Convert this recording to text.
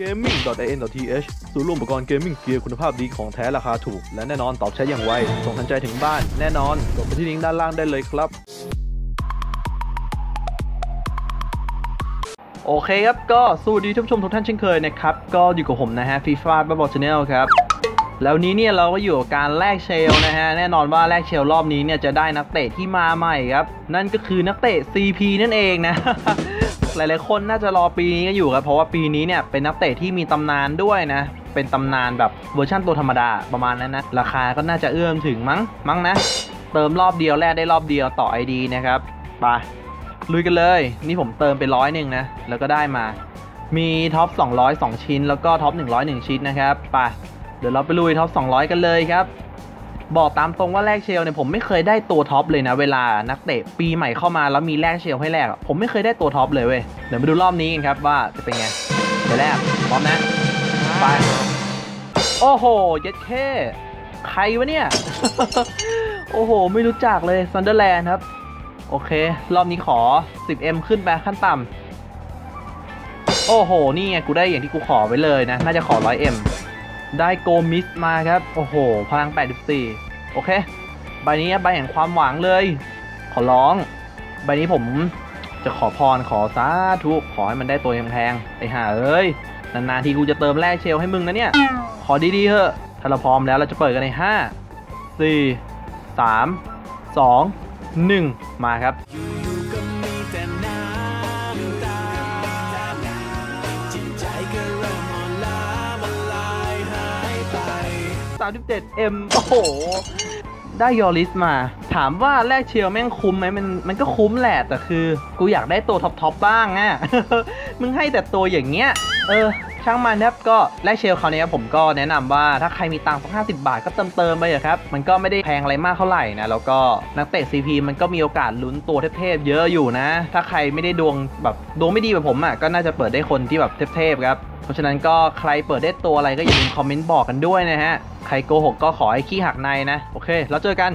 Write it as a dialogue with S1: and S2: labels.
S1: gaming.in.th ศูนย์รวมอุปกรณ์เกมมิ่งเกียร์คุณภาพดีของแท้ราคาถูก และแน่นอนตอบใช้อย่างไว ส่งทันใจถึงบ้าน แน่นอนกดไปที่ลิงก์ด้านล่างได้เลยครับ โอเคครับ ก็สวัสดีท่านผู้ชมทุกท่านเช่นเคยนะครับ ก็อยู่กับผมนะฮะฟีฟ่าบ้าบอลชาแนลครับ แล้วนี้เนี่ยเราก็อยู่กับการแลกเชลนะฮะ แน่นอนว่าแลกเชลรอบนี้เนี่ยจะได้นักเตะที่มาใหม่ครับ นั่นก็คือนักเตะ CP นั่นเองนะ หลายๆคนน่าจะรอปีนี้กันอยู่ครับเพราะว่าปีนี้เนี่ยเป็นนักเตะที่มีตำนานด้วยนะ เป็นตำนานแบบเวอร์ชันตัวธรรมดาประมาณนั้นนะ ราคาก็น่าจะเอื้อมถึงมั้งมั้งนะ เติมรอบเดียวแลกได้รอบเดียวต่อ ID นะครับไปลุยกันเลย นี่ผมเติมไปร้อยหนึ่งนะ แล้วก็ได้มา มีท็อป200 2 ชิ้น แล้วก็ท็อป101 ชิ้นนะครับไปเดี๋ยวเราไปลุยท็อป200 กันเลยครับ บอกตามตรงว่าแลกเชลเนี่ยผมไม่เคยได้ตัวท็อปเลยนะ เวลานักเตะปีใหม่เข้ามาแล้วมีแลกเชลให้แลกผมไม่เคยได้ตัวท็อปเลยเว้ยเดี๋ยวมาดูรอบนี้กันครับว่าจะเป็นไงเดี๋ยวแรกพร้อมนะไปโอ้โหเย็ดแค่ใครวะเนี่ย โอ้โห ไม่รู้จักเลยซันเดอร์แลนด์ครับ โอเค รอบนี้ขอ 10M ขึ้นไปขั้นต่ำโอ้โห นี่ไง กูได้อย่างที่กูขอไว้เลยนะ น่าจะขอ 100M ได้โกมิสมาครับ โอ้โห พลัง 84 โอเค ใบนี้ใบแห่งความหวังเลย ขอร้อง ใบนี้ผมจะขอพรขอสาธุขอให้มันได้ตัวแพงๆไอ้ห่าเอ้ย นานๆทีกูจะเติมแร่เชลให้มึงนะเนี่ย ขอดีๆเถอะถ้าเราพร้อมแล้วเราจะเปิดกันใน 5 4 3 2 1 มาครับ 37M โอ้โห ได้ยอริสมา ถามว่าแลกเชียร์แม่งคุ้มไหมมันมันก็คุ้มแหละ แต่คือ กูอยากได้ตัวท็อปๆบ้างอะ มึงให้แต่ตัวอย่างเงี้ย เออ ช่างมันครับก็แลกเชลคราวนี้ผมก็แนะนำว่าถ้าใครมีตังค์สักห้าสิบาทก็เติมเติมไปเถอะครับ มันก็ไม่ได้แพงอะไรมากเท่าไหร่นะ แล้วก็นักเตะ CP มันก็มีโอกาสลุ้นตัวเทพๆเยอะอยู่นะ ถ้าใครไม่ได้ดวงแบบดวงไม่ดีแบบผมอะก็น่าจะเปิดได้คนที่แบบเทพๆครับ เพราะฉะนั้นก็ใครเปิดได้ตัวอะไรก็อย่าลืมคอมเมนต์บอกกันด้วยนะฮะ ใครโกหกก็ขอให้ขี้หักในนะ โอเค แล้วเจอกัน